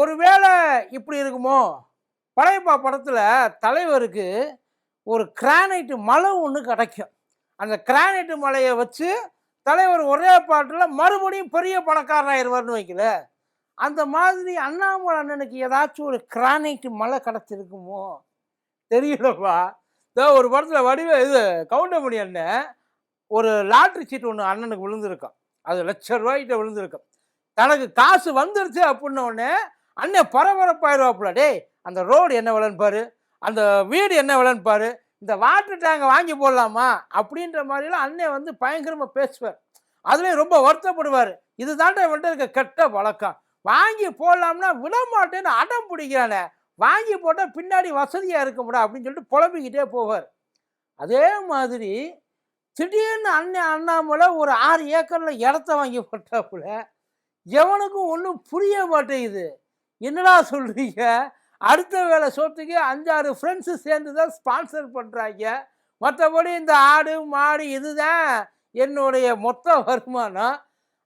ஒருவேளை இப்படி இருக்குமோ? பழையப்பா படத்தில் தலைவருக்கு ஒரு கிரானைட்டு மலை ஒன்று கிடைக்கும். அந்த கிரானைட்டு மலையை வச்சு தலைவர் ஒரே பாட்டில் மறுபடியும் பெரிய பணக்காரராயிருவார்னு வைக்கல. அந்த மாதிரி அண்ணாமலை அண்ணனுக்கு ஏதாச்சும் ஒரு கிரானைட்டு மலை கிடச்சிருக்குமோ? தெரியலப்பா. இதோ ஒரு படத்தில் வடிவ இது கவுண்டமணி அண்ணன் ஒரு லாட்ரி சீட் ஒன்று அண்ணனுக்கு விழுந்திருக்கும் அது லட்ச ரூபாய்கிட்ட விழுந்திருக்கும். தனக்கு காசு வந்துருச்சு அப்படின்ன உடனே அண்ணன் பரபரப்பாயிருவாப்புல. டேய் அந்த ரோடு என்ன விலைன்னு பாரு. அந்த வீடு என்ன விலைன்னு பாரு. இந்த வாட்டர் டேங்கை வாங்கி போடலாமா? அப்படின்ற மாதிரிலாம் அண்ணன் வந்து பயங்கரமாக பேசுவார். அதுலேயும் ரொம்ப வருத்தப்படுவார். இது தாண்டா இவன்ட்ட இருக்க கெட்ட வழக்கம். வாங்கி போடலாம்னா விட மாட்டேன்னு அடம் பிடிக்கிறானே. வாங்கி போட்டால் பின்னாடி வசதியாக இருக்க முடியும் அப்படின்னு சொல்லிட்டு புலம்பிக்கிட்டே போவார். அதே மாதிரி திடீர்னு அண்ணன் அண்ணாமலை ஒரு ஆறு ஏக்கரில் இடத்த வாங்கி போட்டாப்புல. எவனுக்கும் ஒன்றும் புரிய மாட்டேங்குது. என்னடா சொல்கிறீங்க அடுத்த வேலை சோத்துக்கு அஞ்சாறு ஃப்ரெண்ட்ஸு சேர்ந்து தான் ஸ்பான்சர் பண்ணுறாங்க மற்றபடி இந்த ஆடு மாடு இதுதான் என்னுடைய மொத்த வருமானம்.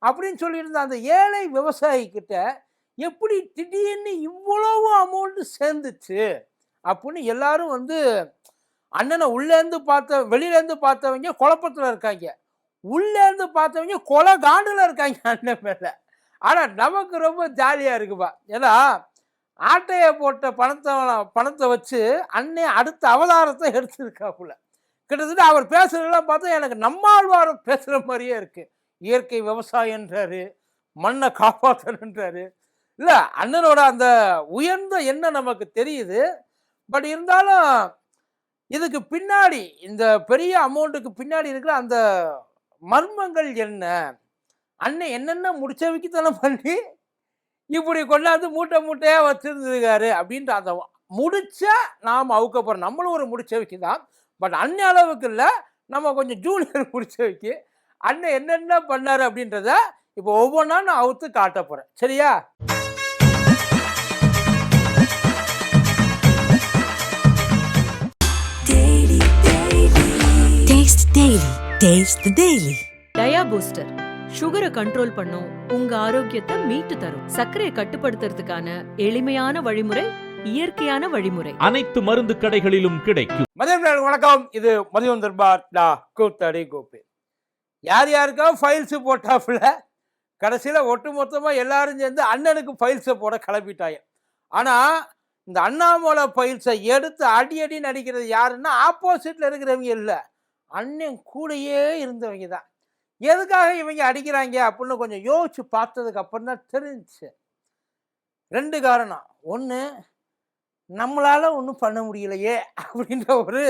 அப்படின்னு சொல்லியிருந்த அந்த ஏழை விவசாயிக்கிட்ட எப்படி திடீர்னு இவ்வளவு அமௌண்ட்டு சேர்ந்துச்சு? அப்படின்னு எல்லாரும் வந்து அண்ணனை உள்ளேருந்து பார்த்த வெளியிலேருந்து பார்த்தவங்க குழப்பத்தில் இருக்காங்க. உள்ளேருந்து பார்த்தவங்க கொலை காண்டில் இருக்காங்க அண்ணன் மேலே. ஆனால் நமக்கு ரொம்ப ஜாலியாக இருக்குப்பா. ஏன்னா ஆட்டையை போட்ட பணத்தை பணத்தை வச்சு அன்னை அடுத்த அவதாரத்தை எடுத்திருக்காப்புல. கிட்டத்தட்ட அவர் பேசுகிறதெல்லாம் பார்த்தா எனக்கு நம்மாழ்வார் பேசுகிற மாதிரியே இருக்குது இயற்கை விவசாயன்றாரு மண்ணை காப்பாற்றணுன்றாரு இல்லை அண்ணனோட அந்த உயர்ந்த எண்ணம் நமக்கு தெரியுது. பட் இருந்தாலும் இதுக்கு பின்னாடி இந்த பெரிய அமௌண்ட்டுக்கு பின்னாடி இருக்கிற அந்த மர்மங்கள் என்ன? அண்ணன் என்னென்ன முடிச்சவைக்குத்தனம் பண்ணி இப்படி கொண்டாந்து மூட்டை மூட்டையாக வச்சிருந்துருக்காரு அப்படின்ற அந்த முடிச்ச நாம் அவுக்க போகிறோம் நம்மளும் ஒரு முடிச்சவைக்கு தான். பட் அண்ணன் அளவுக்கு இல்லை. நம்ம கொஞ்சம் ஜூனியர் முடிச்சவைக்கு. அண்ணன் என்னென்ன பண்ணாரு அப்படின்றத இப்போ ஒவ்வொன்றா நான் அவுத்து காட்ட போகிறேன் சரியா? Taste Daily. Taste the Daily. Dia booster சுகரை கண்ட்ரோல் பண்ணும். உங்க ஆரோக்கியத்தை மீட்டு தரும். சர்க்கரையை கட்டுப்படுத்துறதுக்கான எளிமையான வழிமுறை இயற்கையான வழிமுறை. அனைத்து மருந்து கடைகளிலும் கிடைக்கும். மதியம் வணக்கம். இது மதியம் தர்பார் டா கூத்தடி கோப்பி யார் யாருக்கோ ஃபைல்ஸு போட்டாப்புல கடைசியில் ஒட்டு மொத்தமாக எல்லாரும் சேர்ந்து அண்ணனுக்கு ஃபைல்ஸை போட கிளப்பிட்டாங்க ஆனால் இந்த அண்ணாமலை ஃபைல்ஸை எடுத்து அடி அடி நடிக்கிறது யாருன்னா ஆப்போசிட்டில் இருக்கிறவங்க இல்லை. அண்ணன் கூடயே இருந்தவங்க தான். எதுக்காக இவங்க அடிக்கிறாங்க அப்படின்னு கொஞ்சம் யோசிச்சு பார்த்ததுக்கு அப்புறம் தான் தெரிஞ்சிச்சு. ரெண்டு காரணம். ஒன்று நம்மளால் ஒன்றும் பண்ண முடியலையே அப்படின்ற ஒரு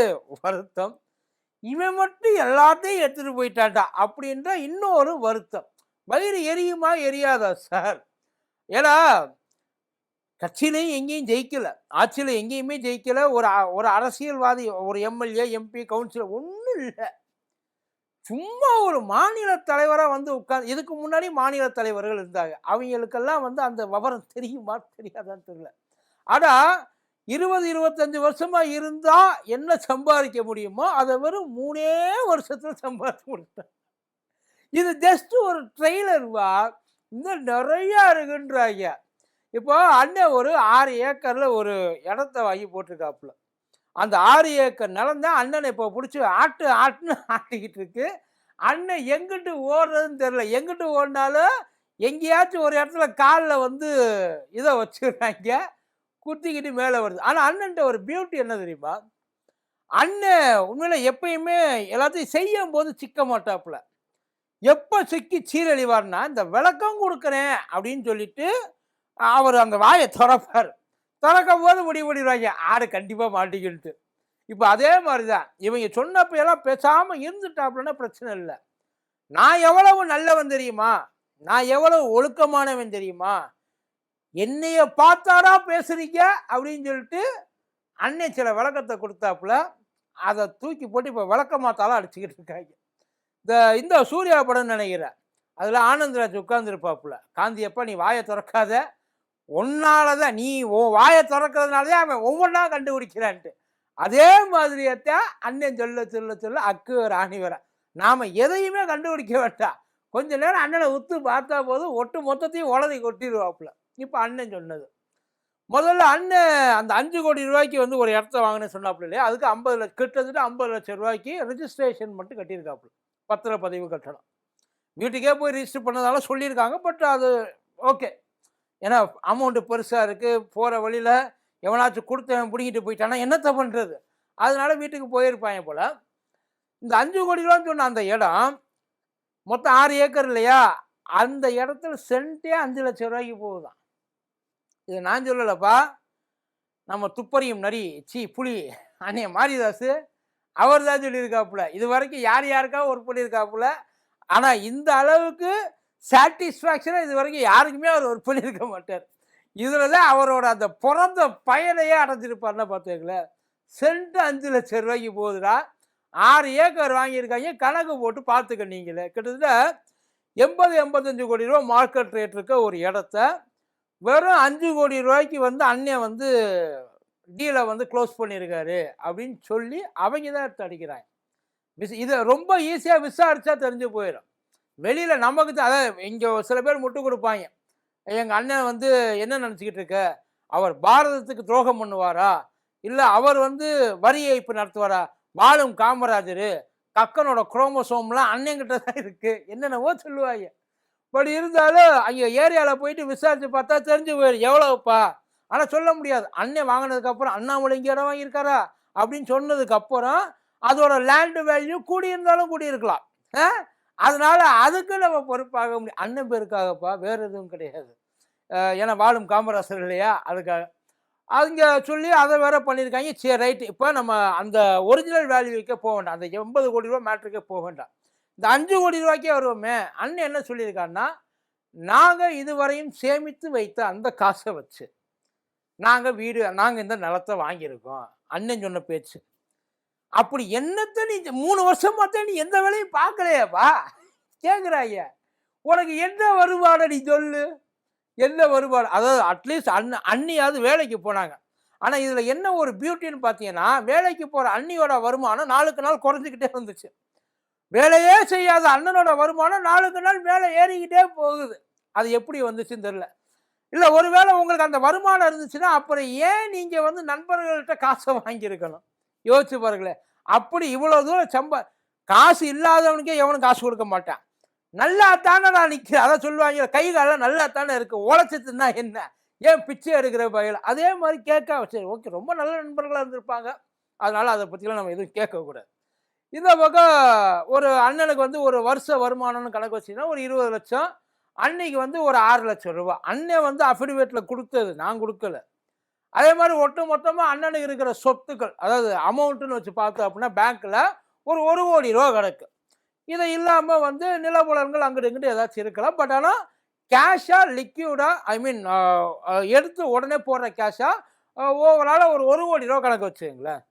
வருத்தம். இவன் மட்டும் எல்லாத்தையும் எடுத்துகிட்டு போயிட்டான்டா அப்படின்ற இன்னொரு வருத்தம். வயிறு எரியுமா எரியாதா சார்? ஏன்னா கட்சியிலையும் எங்கேயும் ஜெயிக்கலை. ஆட்சியில் எங்கேயுமே ஜெயிக்கலை. ஒரு ஒரு அரசியல்வாதி ஒரு எம்எல்ஏ எம்பி கவுன்சிலர் ஒன்றும் இல்லை. சும்மா ஒரு மாநில தலைவராக வந்து உட்காந்து இதுக்கு முன்னாடி மாநில தலைவர்கள் இருந்தாங்க. அவங்களுக்கெல்லாம் வந்து அந்த விவரம் தெரியுமா தெரியாதான்னு தெரியல. ஆனால் இருபது இருபத்தஞ்சு வருஷமாக இருந்தால் என்ன சம்பாதிக்க முடியுமோ அதை வெறும் மூணே வருஷத்தில் சம்பாதிச்சு கொடுத்தேன் இது ஜஸ்ட் ஒரு ட்ரெய்லர்வா இன்னும் நிறையா இருக்குன்றாங்க. இப்போ அண்ணன் ஒரு ஆறு ஏக்கரில் ஒரு இடத்த வாங்கி போட்டிருக்காப்புல. அந்த ஆறு ஏக்கர் நிலம் தான் அண்ணனை இப்போ பிடிச்சி ஆட்டு ஆட்டுன்னு ஆட்டிக்கிட்டு இருக்கு. அண்ணன் எங்கிட்டு ஓடுறதுன்னு தெரியல. எங்கிட்டு ஓடினாலும் எங்கேயாச்சும் ஒரு இடத்துல காலில் வந்து இதை வச்சுக்கிறாங்க. குத்திக்கிட்டு மேலே வருது. ஆனால் அண்ணன்ட்ட ஒரு பியூட்டி என்ன தெரியுமா? அண்ணன் உண்மையில் எப்பயுமே எல்லாத்தையும் செய்யும் போது சிக்க மாட்டாப்புல. எப்போ சிக்கி சீரழிவார்னா இந்த விளக்கம் கொடுக்குறேன் அப்படின்னு சொல்லிட்டு அவர் அந்த வாயை திறப்பார். திறக்கும் போது முடிவு பண்ணிடுவாங்க. ஆடு கண்டிப்பாக மாட்டிக்கிட்டு இப்போ அதே மாதிரி தான் இவங்க சொன்னப்ப எல்லாம் பேசாமல் இருந்துட்டாப்புலன்னா பிரச்சனை இல்லை. நான் எவ்வளவு நல்லவன் தெரியுமா? நான் எவ்வளவு ஒழுக்கமானவன் தெரியுமா? என்னைய பார்த்தாரா பேசுறீங்க? அப்படின்னு சொல்லிட்டு அன்னை சில விளக்கத்தை கொடுத்தாப்புல அதை தூக்கி போட்டு இப்போ விளக்கமாத்தாலாம் அடிச்சுக்கிட்டு இருக்காங்க. இந்த இந்த சூர்யா படம் நினைக்கிறேன். அதில் ஆனந்தராஜ் உட்கார்ந்துருப்பாப்புல. காந்தியப்பா நீ வாயை திறக்காத. உன்னால தான் நீ உன் வாயை திறக்கிறதுனால தான் அவன் ஒவ்வொன்றா கண்டுபிடிக்கிறான்ட்டு. அதே மாதிரியத்தான் அண்ணன் சொல்ல சொல்ல சொல்ல அக்கு ராணி வர நாம் எதையுமே கண்டுபிடிக்க வேண்டாம். கொஞ்ச நேரம் அண்ணனை உத்து பார்த்தா போதும். ஒட்டு மொத்தத்தையும் உலதை கொட்டிடுவாப்புல. இப்போ அண்ணன் சொன்னது. முதல்ல அண்ணன் அந்த அஞ்சு கோடி ரூபாய்க்கு வந்து ஒரு இடத்த வாங்கினேன்னு சொன்னாப்புல இல்லையா? அதுக்கு ஐம்பது லட்சம் கிட்டத்தட்ட ஐம்பது லட்சம் ரூபாய்க்கு ரெஜிஸ்ட்ரேஷன் மட்டும் கட்டியிருக்காப்புல. பத்திரப்பதிவு கட்டணம். வீட்டுக்கே போய் ரிஜிஸ்டர் பண்ணதால சொல்லியிருக்காங்க. பட் அது ஓகே ஏன்னா அமௌண்ட்டு பெருசாக இருக்குது போகிற வழியில் எவனாச்சும் கொடுத்தவன் பிடிங்கிட்டு போயிட்டானா என்னத்தை பண்ணுறது அதனால வீட்டுக்கு போயிருப்பாங்க போல். இந்த அஞ்சு கோடி ரூபான்னு சொன்ன அந்த இடம் மொத்தம் ஆறு ஏக்கர் இல்லையா? அந்த இடத்துல சென்ட்டே அஞ்சு லட்சம் ரூபாய்க்கு போகுதான். இது நான் சொல்லலப்பா. நம்ம துப்பறியும் நரி சி புலி அண்ணே மாரிதாஸ் அவர் தான் சொல்லியிருக்காப்புல. இது வரைக்கும் யார் யாருக்கா ஒர்க் பண்ணியிருக்காப்புல. ஆனால் இந்த அளவுக்கு சாட்டிஸ்ஃபேக்ஷனாக இது வரைக்கும் யாருக்குமே அவர் ஒர்க் பண்ணியிருக்க மாட்டார். இதில் தான் அவரோட அந்த பிறந்த பயனையே அடைஞ்சிருப்பார்னா பார்த்துக்கங்களேன். சென்ட் அஞ்சு லட்சம் ரூபாய்க்கு போகுதுடா ஆறு ஏக்கர் வாங்கியிருக்காங்க. கணக்கு போட்டு பார்த்துக்க நீங்களே. கிட்டத்தட்ட எண்பது எண்பத்தஞ்சு கோடி ரூபா மார்க்கெட் ரேட் இருக்க ஒரு இடத்த வெறும் அஞ்சு கோடி ரூபாய்க்கு வந்து அண்ணன் வந்து டீலை வந்து க்ளோஸ் பண்ணியிருக்காரு அப்படின்னு சொல்லி அவங்க தான் எடுத்து அடிக்கிறாங்க. மிஸ் இதை ரொம்ப ஈஸியாக விசாரித்தா தெரிஞ்சு போயிடும். வெளியில் நமக்கு தான் அதாவது இங்கே சில பேர் முட்டு கொடுப்பாங்க. எங்கள் அண்ணன் வந்து என்ன நினச்சிக்கிட்டு இருக்க? அவர் பாரதத்துக்கு துரோகம் பண்ணுவாரா? இல்லை அவர் வந்து வரி ஏய்ப்பு நடத்துவாரா? வாழும் காமராஜர் கக்கனோட குரோமோசோம்லாம் அண்ணங்கிட்ட தான் இருக்குது என்னென்னவோ சொல்லுவாங்க. பட் இருந்தாலும் அங்கே ஏரியாவில் போயிட்டு விசாரித்து பார்த்தா தெரிஞ்சு போயிடும் எவ்வளோப்பா ஆனால் சொல்ல முடியாது. அண்ணன் வாங்கினதுக்கப்புறம் அண்ணாமலை இங்கே இடம் வாங்கியிருக்காரா அப்படின்னு சொன்னதுக்கப்புறம் அதோட லேண்டு வேல்யூ கூடி இருந்தாலும் கூடி இருக்கலாம் ஆ? அதனால் அதுக்கு நம்ம பொறுப்பாக முடியும் அண்ணன் பேருக்காகப்பா வேறு எதுவும் கிடையாது. ஏன்னா வாழும் காமராசர் இல்லையா அதுக்காக. அவங்க சொல்லி அதை வேற பண்ணியிருக்காங்க. சரி ரைட்டு. இப்போ நம்ம அந்த ஒரிஜினல் வேல்யூக்கே போக வேண்டாம். அந்த எண்பது கோடி ரூபா மேட்ருக்கே போக வேண்டாம். இந்த அஞ்சு கோடி ரூபாய்க்கே வருவோமே அண்ணன் என்ன சொல்லியிருக்காருன்னா நாங்கள் இதுவரையும் சேமித்து வைத்த அந்த காசை வச்சு நாங்கள் வீடு நாங்கள் இந்த நிலத்தை வாங்கியிருக்கோம். அண்ணன் சொன்ன பேச்சு. அப்படி என்னத்தை நீ மூணு வருஷமா தான் நீ எந்த வேலையும் பார்க்கலையாப்பா? கேட்குறாங்க உனக்கு என்ன வருமானம் நீ சொல்லு? என்ன வருமானம்? அதாவது அட்லீஸ்ட் அண்ணன் அண்ணியாவது வேலைக்கு போனாங்க. ஆனால் இதில் என்ன ஒரு பியூட்டின்னு பார்த்தீங்கன்னா வேலைக்கு போகிற அண்ணியோட வருமானம் நாளுக்கு நாள் குறைஞ்சிக்கிட்டே வந்துச்சு. வேலையே செய்யாத அண்ணனோட வருமானம் நாளுக்கு நாள் வேலை ஏறிக்கிட்டே போகுது. அது எப்படி வந்துச்சுன்னு தெரில இல்லை ஒருவேளை உங்களுக்கு அந்த வருமானம் இருந்துச்சுன்னா அப்புறம் ஏன் நீங்கள் வந்து நண்பர்கள்ட்ட காசை வாங்கியிருக்கணும்? யோசிச்சு பாருங்களேன் அப்படி இவ்வளோ தூரம் சம்ப காசு இல்லாதவனுக்கே எவனும் காசு கொடுக்க மாட்டான். நல்லா தானே நான் நிற்கிறேன் அதை சொல்லுவாங்க. கை காலம் நல்லா தானே இருக்குது உழைச்சதுன்னா என்ன? ஏன் பிச்சை எடுக்கிற பயில் அதே மாதிரி கேட்க சரி ஓகே ரொம்ப நல்ல நண்பர்களாக இருந்திருப்பாங்க. அதனால் அதை பற்றிலாம் நம்ம எதுவும் கேட்கக்கூடாது. இந்த பக்கம் ஒரு அண்ணனுக்கு வந்து ஒரு வருஷ வருமானம்னு கணக்கு வச்சிங்கன்னா ஒரு இருபது லட்சம். அன்னைக்கு வந்து ஒரு ஆறு லட்சம் ரூபா அண்ணன் வந்து அஃபிடவேட்டில் கொடுத்தது நான் கொடுக்கல. அதே மாதிரி ஒட்டு மொத்தமாக அண்ணனுக்கு இருக்கிற சொத்துக்கள் அதாவது அமௌண்ட்டுன்னு வச்சு பார்த்தோம் அப்படின்னா பேங்க்கில் ஒரு ஒரு கோடி ரூபா கிடக்கு இதை இல்லாமல் வந்து நிலபுலன்கள் அங்கிட்டு இங்கிட்டு ஏதாச்சும் இருக்கலாம். பட் ஆனால் கேஷாக லிக்யூடாக ஐ மீன் எடுத்து உடனே போடுற கேஷாக ஓவரால் ஒரு ஒரு கோடி ரூபா கணக்கு வச்சுங்களேன்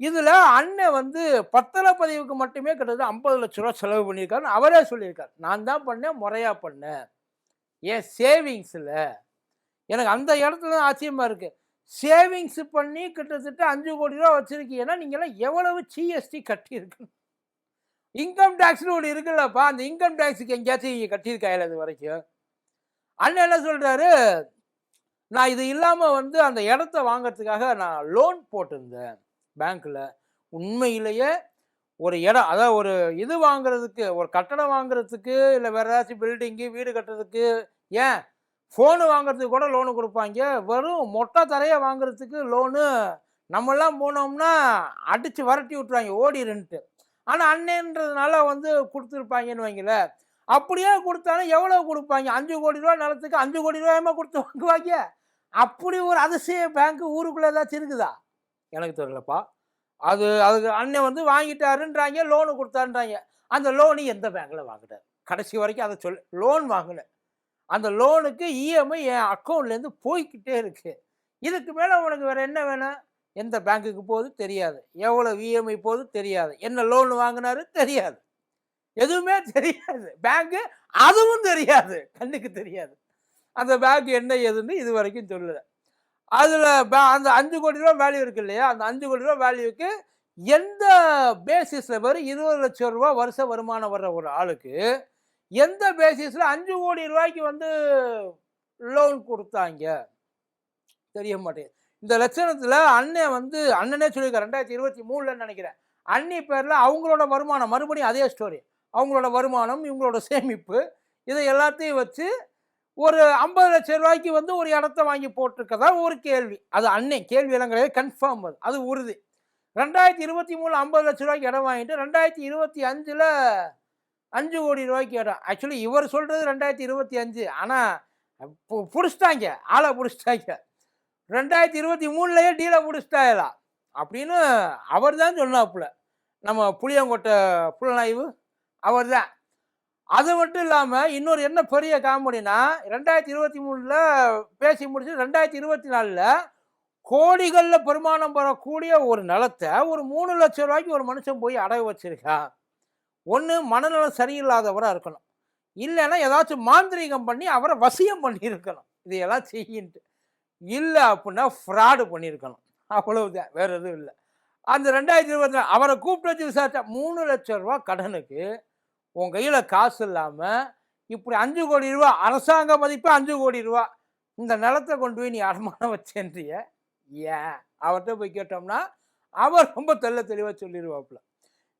இதில் அண்ணன் வந்து பத்திர பதிவுக்கு மட்டுமே கிட்டத்தட்ட ஐம்பது லட்ச ரூபா செலவு பண்ணியிருக்காருன்னு அவரே சொல்லியிருக்கார். நான் தான் பண்ணேன் முறையாக பண்ணேன். ஏன் சேவிங்ஸில் எனக்கு அந்த இடத்துல தான் ஆச்சரியமாக இருக்குது சேவிங்ஸ் பண்ணி கிட்டத்தட்ட அஞ்சு கோடி ரூபா வச்சுருக்கீங்கன்னா நீங்கள்லாம் எவ்வளவு ஜிஎஸ்டி கட்டியிருக்கணும். இன்கம் டேக்ஸ்னு ஒன்று இருக்குல்லப்பா. அந்த இன்கம் டேக்ஸுக்கு எங்கேயாச்சும் நீங்கள் கட்டியிருக்காயில இது வரைக்கும். அண்ணன் என்ன சொல்கிறாரு நான் இது இல்லாமல் வந்து அந்த இடத்த வாங்கிறதுக்காக நான் லோன் போட்டிருந்தேன் பேங்க்கில் உண்மையிலேயே ஒரு இடம் அதாவது ஒரு இது வாங்குறதுக்கு ஒரு கட்டடம் வாங்குறதுக்கு இல்லை வேறு ஏதாச்சும் பில்டிங்கு வீடு கட்டுறதுக்கு ஏன் ஃபோனு வாங்குறதுக்கு கூட லோனு கொடுப்பாங்க. வெறும் மொட்டை தரையை வாங்குறதுக்கு லோனு நம்மெல்லாம் போனோம்னா அடித்து வரட்டி விட்ருவாங்க ஓடிருன்ட்டு. ஆனால் அண்ணன்றதுனால வந்து கொடுத்துருப்பாங்கன்னு வைங்கள அப்படியே கொடுத்தாலும் எவ்வளோ கொடுப்பாங்க? அஞ்சு கோடி ரூபா நிலத்துக்கு அஞ்சு கோடி ரூபாயமா கொடுத்து வாங்குவாங்க? அப்படி ஒரு அதிசய பேங்க் ஊருக்குள்ளே ஏதாச்சும் இருக்குதா? எனக்கு தெரியலப்பா. அது அதுக்கு அண்ணன் வந்து வாங்கிட்டாருன்றாங்க லோனு கொடுத்தாருன்றாங்க. அந்த லோனு எந்த பேங்க்கில் வாங்கிட்டார்? கடைசி வரைக்கும் அதை சொல் லோன் வாங்கினேன். அந்த லோனுக்கு இஎம்ஐ என் அக்கௌண்ட்லேருந்து போய்கிட்டே இருக்கு. இதுக்கு மேலே உனக்கு வேறு என்ன வேணும்? எந்த பேங்க்குக்கு போகுது? தெரியாது. எவ்வளோ இஎம்ஐ போகுது? தெரியாது. என்ன லோன் வாங்கினாரு? தெரியாது. எதுவுமே தெரியாது. பேங்க்கு அதுவும் தெரியாது. கண்ணுக்கு தெரியாது. அந்த பேங்க் என்ன ஏதுன்னு இது வரைக்கும் சொல்லலை. அதில் அந்த அஞ்சு கோடி ரூபா வேல்யூ இருக்கு இல்லையா? அந்த அஞ்சு கோடி ரூபா வேல்யூக்கு எந்த பேசிஸில் வரும் இருபது லட்சம் ரூபா வருஷ வருமானம் வர்ற ஒரு ஆளுக்கு எந்த பேசிஸில் அஞ்சு கோடி ரூபாய்க்கு வந்து லோன் கொடுத்தாங்க? தெரிய மாட்டேங்குது. இந்த லட்சணத்தில் அண்ணன் வந்து அண்ணனே சொல்லியிருக்காரு ரெண்டாயிரத்தி இருபத்தி மூணுலன்னு நினைக்கிறேன். அண்ணி பேரில் அவங்களோட வருமானம் மறுபடியும் அதே ஸ்டோரி அவங்களோட வருமானம் இவங்களோட சேமிப்பு இதை எல்லாத்தையும் வச்சு ஒரு ஐம்பது லட்சம் ரூபாய்க்கு வந்து ஒரு இடத்த வாங்கி போட்டிருக்கதா ஒரு கேள்வி. அது அன்னை கேள்வி எல்லாம் கிடையாது கன்ஃபார்ம் அது. அது உறுதி. ரெண்டாயிரத்தி இருபத்தி மூணு ஐம்பது லட்ச ரூபாய்க்கு இடம் வாங்கிட்டு ரெண்டாயிரத்தி இருபத்தி அஞ்சில் அஞ்சு கோடி ரூபாய்க்கு இடம் ஆக்சுவலி இவர் சொல்கிறது ரெண்டாயிரத்தி இருபத்தி அஞ்சு. ஆனால் பிடிச்சிட்டாங்க. ஆளை பிடிச்சிட்டாங்க. ரெண்டாயிரத்தி இருபத்தி மூணுலேயே டீலை பிடிச்சிட்டாயலாம் அப்படின்னு அவர் தான் சொன்னாப்புல. நம்ம புளியங்கொட்டை புலனாய்வு அவர் தான். அது மட்டும் இல்லாமல் இன்னொரு என்ன பெரிய காமெடினா ரெண்டாயிரத்தி இருபத்தி மூணில் பேசி முடிச்சு ரெண்டாயிரத்தி இருபத்தி நாலில் கோடிகளில் பெருமானம் பெறக்கூடிய ஒரு நிலத்தை ஒரு மூணு லட்சம் ரூபாய்க்கு ஒரு மனுஷன் போய் அடகு வச்சுருக்கான். ஒன்று மனநலம் சரியில்லாதவராக இருக்கணும். இல்லைன்னா ஏதாச்சும் மாந்திரீகம் பண்ணி அவரை வசியம் பண்ணியிருக்கணும். இதையெல்லாம் செய்யின்ட்டு. இல்லை அப்படின்னா ஃப்ராடு பண்ணியிருக்கணும். அவ்வளவுதான். வேற எதுவும் இல்லை. அந்த ரெண்டாயிரத்தி இருபத்தி நாலு அவரை கூப்பிட்டு வச்சு விசாரிச்சா மூணு லட்சம் ரூபா கடனுக்கு உன் கையில் காசு இல்லாமல் இப்படி அஞ்சு கோடி ரூபா அரசாங்க மதிப்பு அஞ்சு கோடி ரூபா இந்த நிலத்தை கொண்டு போய் நீ அடமானம் வச்சேன்றிய? ஏன்? அவர்கிட்ட போய் கேட்டோம்னா அவர் ரொம்ப தெல்ல தெளிவாக சொல்லிடுவாப்புல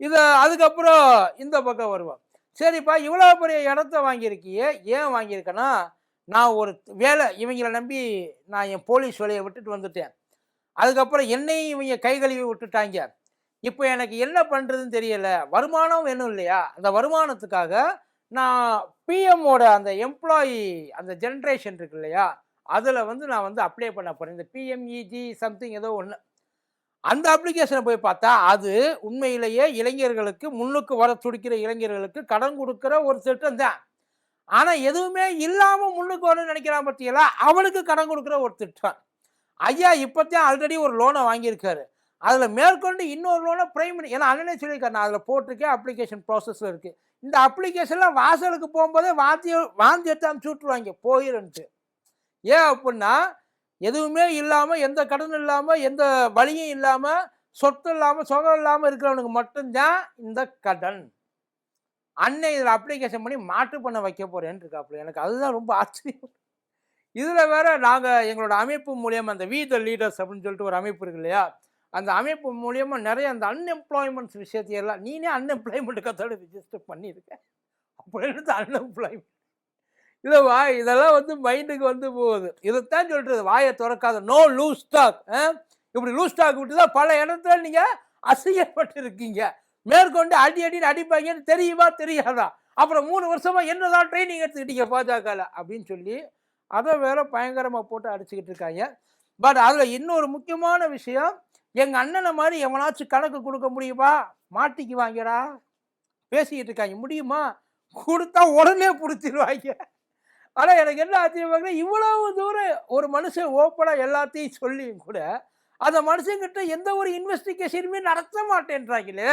இதை அதுக்கப்புறம் இந்த பக்கம் வருவார் சரிப்பா இவ்வளோ பெரிய இடத்த வாங்கியிருக்கியே ஏன் வாங்கியிருக்கேன்னா நான் ஒரு வேலை இவங்களை நம்பி நான் என் போலீஸ் வேலையை விட்டுட்டு வந்துட்டேன். அதுக்கப்புறம் என்னையும் இவங்க கை கழுவி விட்டுட்டாங்க. இப்போ எனக்கு என்ன பண்ணுறதுன்னு தெரியல. வருமானம் வேணும் இல்லையா? அந்த வருமானத்துக்காக நான் பிஎம்மோட அந்த எம்ப்ளாயி அந்த ஜென்ரேஷன் இருக்கு இல்லையா? அதில் வந்து நான் வந்து அப்ளை பண்ண போகிறேன் இந்த பிஎம்இஜி சம்திங் ஏதோ ஒன்று அந்த அப்ளிகேஷனை போய் பார்த்தா அது உண்மையிலேயே இளைஞர்களுக்கு முன்னுக்கு வர துடிக்கிற இளைஞர்களுக்கு கடன் கொடுக்குற ஒரு திட்டம் தான். ஆனால் எதுவுமே இல்லாமல் முன்னுக்கு வரணும்னு நினைக்கிறான் பற்றியலா அவனுக்கு கடன் கொடுக்குற ஒரு திட்டம். ஐயா இப்போத்தான் ஆல்ரெடி ஒரு லோனை வாங்கியிருக்காரு. அதில் மேற்கொண்டு இன்னொரு லோனை பிரைமரி ஏன்னா அண்ணனே சொல்லியிருக்காரு நான் அதில் போட்டிருக்கேன் அப்ளிகேஷன் ப்ராசஸில் இருக்குது இந்த அப்ளிகேஷனில் வாசலுக்கு போகும்போதே வாந்தி வாந்தி எடுத்து அமுச்சு விட்ருவாங்க போயிருன்ட்டு. ஏன் அப்படின்னா எதுவுமே இல்லாமல் எந்த கடனும் இல்லாமல் எந்த வழியும் இல்லாமல் சொத்து இல்லாமல் சுகம் இல்லாமல் இருக்கிறவனுக்கு மட்டும்தான் இந்த கடன். அன்னை இதில் அப்ளிகேஷன் பண்ணி மாற்று பண்ண வைக்க போகிறேன்னு இருக்காப்புல. எனக்கு அதுதான் ரொம்ப ஆச்சரியம். இதில் வேற நாங்கள் எங்களோட அமைப்பு மூலியமாக அந்த வி த லீடர்ஸ் அப்படின்னு சொல்லிட்டு ஒரு அமைப்பு இருக்கு இல்லையா? அந்த அமைப்பு மூலியமாக நிறைய அந்த அன்எம்ப்ளாய்மெண்ட்ஸ் விஷயத்தையெல்லாம் நீனே அன்எம்ப்ளாய்மெண்ட் கத்தோட ரிஜிஸ்டர் பண்ணியிருக்க. அப்படின்னு அன்எம்ப்ளாய்மெண்ட் இதை வா இதெல்லாம் வந்து மைண்டுக்கு வந்து போகுது. இதைத்தான் சொல்கிறது வாயை திறக்காத நோ லூஸ் டாக் இப்படி லூஸ் டாக் விட்டு தான் பல இடத்துல நீங்கள் அசிங்கப்பட்டு மேற்கொண்டு அடி அடின்னு அடிப்பாங்கன்னு தெரியுமா தெரியாதா? அப்புறம் மூணு வருஷமாக என்னதான் ட்ரைனிங் எடுத்துக்கிட்டீங்க பாஜகவில் அப்படின்னு சொல்லி அதை வேற பயங்கரமாக போட்டு அடிச்சுக்கிட்டு இருக்காங்க. பட் அதில் இன்னொரு முக்கியமான விஷயம் எங்கள் அண்ணனை மாதிரி எவனாச்சும் கணக்கு கொடுக்க முடியுமா? மாட்டிக்கு வாங்கடா பேசிக்கிட்டு இருக்காங்க. முடியுமா? கொடுத்தா உடனே பிடிச்சிருவாங்க. ஆனால் எனக்கு என்ன ஆச்சரியமாக இவ்வளவு தூரம் ஒரு மனுஷன் ஓப்பனாக எல்லாத்தையும் சொல்லியும் கூட அந்த மனுஷங்கிட்ட எந்த ஒரு இன்வெஸ்டிகேஷனுமே நடத்த மாட்டேன்றாங்களே.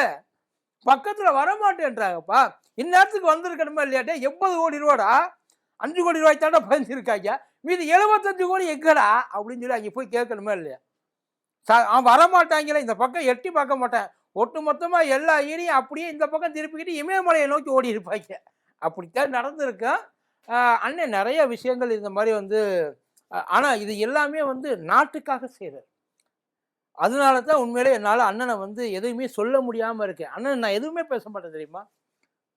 பக்கத்தில் வர மாட்டேன்றாங்கப்பா இந்நேரத்துக்கு வந்திருக்கணுமா இல்லையாட்டே எண்பது கோடி ரூபாடா? அஞ்சு கோடி ரூபாய் தாண்டா பதிஞ்சிருக்காங்க. மீது எழுபத்தஞ்சு கோடி எங்கடா? அப்படின்னு சொல்லி அங்கே போய் கேட்கணுமா இல்லையா? சா அவன் வரமாட்டாங்களே இந்த பக்கம் எட்டி பார்க்க மாட்டேன். ஒட்டு மொத்தமாக எல்லா ஏரியும் அப்படியே இந்த பக்கம் திருப்பிக்கிட்டு இமயமலையை நோக்கி ஓடி இருப்பாங்க அப்படித்தான் நடந்திருக்கேன் அண்ணன் நிறைய விஷயங்கள் இந்த மாதிரி வந்து ஆனால் இது எல்லாமே வந்து நாட்டுக்காக செய்கிறார் அதனால தான் உண்மையிலே என்னால் அண்ணனை வந்து எதுவுமே சொல்ல முடியாமல் இருக்கேன். அண்ணன் நான் எதுவுமே பேச மாட்டேன் தெரியுமா?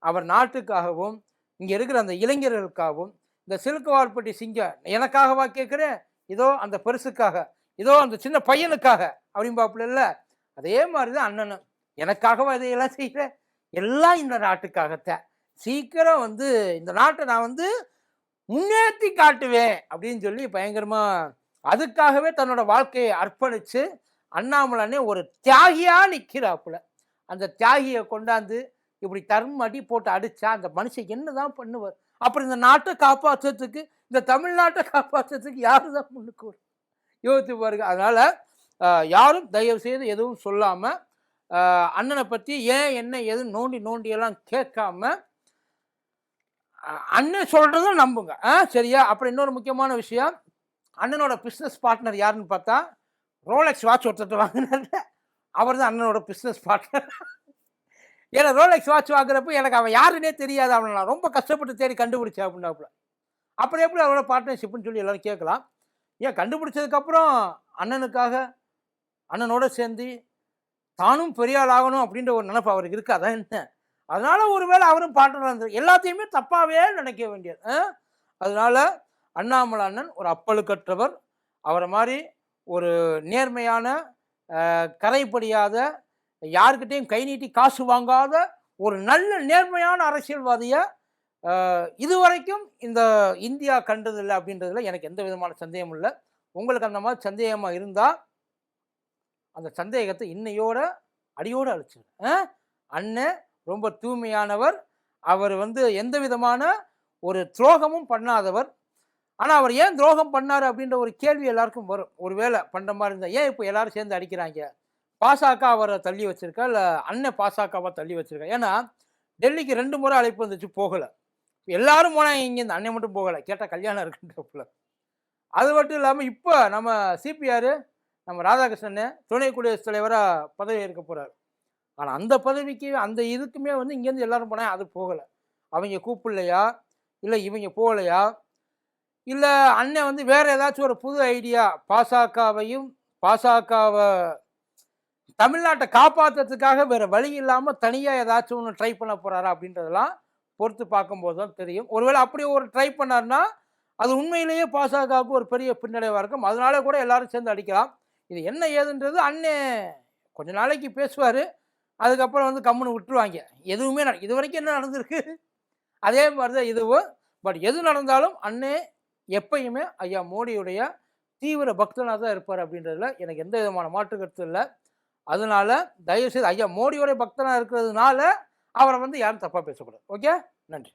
அவர் நாட்டுக்காகவும் இங்கே இருக்கிற அந்த இளைஞர்களுக்காகவும் இந்த சிலுக்குவார்பட்டி சிங்கம் எனக்காகவா கேட்குறேன்? இதோ அந்த பெருசுக்காக இதோ அந்த சின்ன பையனுக்காக அப்படிம்பாப்புல இல்லை. அதே மாதிரி தான் அண்ணனும். எனக்காகவா இதையெல்லாம் செய்கிறேன் எல்லாம் இந்த நாட்டுக்காகத்தான். சீக்கிரம் வந்து இந்த நாட்டை நான் வந்து முன்னேற்றி காட்டுவேன் அப்படின்னு சொல்லி பயங்கரமாக அதுக்காகவே தன்னோட வாழ்க்கையை அர்ப்பணித்து அண்ணாமலனே ஒரு தியாகியாக நிற்கிறாப்புல அந்த தியாகியை கொண்டாந்து இப்படி தர்ம அடி போட்டு அடித்தா அந்த மனுஷன் என்ன தான் பண்ணுவார்? அப்புறம் இந்த நாட்டை காப்பாற்றுறதுக்கு இந்த தமிழ்நாட்டை காப்பாற்றுறதுக்கு யார் தான் முன்னுக்கு வரும்? யோசித்து பாருங்க. அதனால் யாரும் தயவு செய்து எதுவும் சொல்லாமல் அண்ணனை பற்றி ஏன் என்ன எது நோண்டி நோண்டியெல்லாம் கேட்காம அண்ணன் சொல்கிறத நம்புங்க. ஆ சரியா? அப்புறம் இன்னொரு முக்கியமான விஷயம். அண்ணனோட பிஸ்னஸ் பார்ட்னர் யாருன்னு பார்த்தா ரோலெக்ஸ் வாட்ச் ஒருத்தர் வாங்கினார் அவர் தான் அண்ணனோட பிஸ்னஸ் பார்ட்னர் ஏன்னா ரோலெக்ஸ் வாட்ச் வாங்குறப்ப எனக்கு அவன் யாருன்னே தெரியாது. அவனை நான் ரொம்ப கஷ்டப்பட்டு தேடி கண்டுபிடிச்சேன் அப்படின்னாப்புல. அப்புறம் எப்படி அவரோட பார்ட்னர்ஷிப்னு சொல்லி எல்லாரும் கேட்கலாம். ஏன் கண்டுபிடிச்சதுக்கப்புறம் அண்ணனுக்காக அண்ணனோட சேர்ந்து தானும் பெரிய ஆள் ஆகணும் அப்படின்ற ஒரு நினப்பு அவருக்கு இருக்கு அதான் என்ன? அதனால் ஒருவேளை அவரும் பார்ட்னர் இருந்தார் எல்லாத்தையுமே தப்பாகவே நினைக்க வேண்டியது. ஆ? அதனால அண்ணாமலை அண்ணன் ஒரு அப்பழுக்கற்றவர். அவரை மாதிரி ஒரு நேர்மையான கரைப்படியாத யாருக்கிட்டையும் கை நீட்டி காசு வாங்காத ஒரு நல்ல நேர்மையான அரசியல்வாதியை இதுவரைக்கும் இந்த இந்தியா கண்டதில்லை அப்படின்றதுல எனக்கு எந்த விதமான சந்தேகமும் இல்லை. உங்களுக்கு அந்த மாதிரி சந்தேகமாக இருந்தால் அந்த சந்தேகத்தை இன்னையோட அடியோடு அழிச்சிருங்க. அண்ணன் ரொம்ப தூய்மையானவர். அவர் வந்து எந்த விதமான ஒரு துரோகமும் பண்ணாதவர். ஆனால் அவர் ஏன் துரோகம் பண்ணார் அப்படின்ற ஒரு கேள்வி எல்லாருக்கும் வரும். ஒருவேளை பண்ணுற மாதிரி இருந்தால் ஏன் இப்போ எல்லாரும் சேர்ந்து அடிக்கிறாங்க? பாசக அவரை தள்ளி வச்சுருக்கா? இல்லை அண்ணன் பாசாக்காவை தள்ளி வச்சுருக்கா? ஏன்னா டெல்லிக்கு ரெண்டு முறை அழைப்பு வந்துச்சு போகலை. எல்லாரும் போனால் இங்கே இந்த அண்ணன் மட்டும் போகலை. கேட்டால் கல்யாணம் இருக்குன்றப்பில். அது மட்டும் இல்லாமல் இப்போ நம்ம சிபிஆர் நம்ம ராதாகிருஷ்ணன் துணை குடியரசுத் தலைவராக பதவி ஏற்க போகிறார் ஆனால் அந்த பதவிக்கு அந்த இதுக்குமே வந்து இங்கேருந்து எல்லோரும் போனால் அது போகலை. அவங்க கூப்பிடலையா? இல்லை இவங்க போகலையா? இல்லை அண்ணன் வந்து வேறு ஏதாச்சும் ஒரு புது ஐடியா பாசகவையும் பாசகவை தமிழ்நாட்டை காப்பாற்றுறதுக்காக வேறு வழி இல்லாமல் தனியாக ஏதாச்சும் ஒன்று ட்ரை பண்ண போகிறாரா அப்படின்றதெல்லாம் பொறுத்து பார்க்கும்போது தான் தெரியும். ஒருவேளை அப்படி ஒரு ட்ரை பண்ணார்னா அது உண்மையிலேயே பாசகவுக்கு ஒரு பெரிய பின்னடைவாக இருக்கும். அதனால கூட எல்லாரும் சேர்ந்து அடிக்கலாம். இது என்ன ஏதுன்றது அண்ணே கொஞ்ச நாளைக்கு பேசுவார். அதுக்கப்புறம் வந்து கம்முன்னு விட்டுருவாங்க. எதுவுமே நட இது வரைக்கும் என்ன நடந்திருக்கு? அதே மாதிரி தான் இதுவும். பட் எது நடந்தாலும் அண்ணே எப்பயுமே ஐயா மோடியுடைய தீவிர பக்தனாக தான் இருப்பார் அப்படின்றதுல எனக்கு எந்த விதமான மாற்று கருத்து இல்லை. அதனால தயவுசெய்து ஐயா மோடியோடைய பக்தனாக இருக்கிறதுனால அவரை வந்து யாரும் தப்பாக பேசக்கூடாது. ஓகே? நன்றி.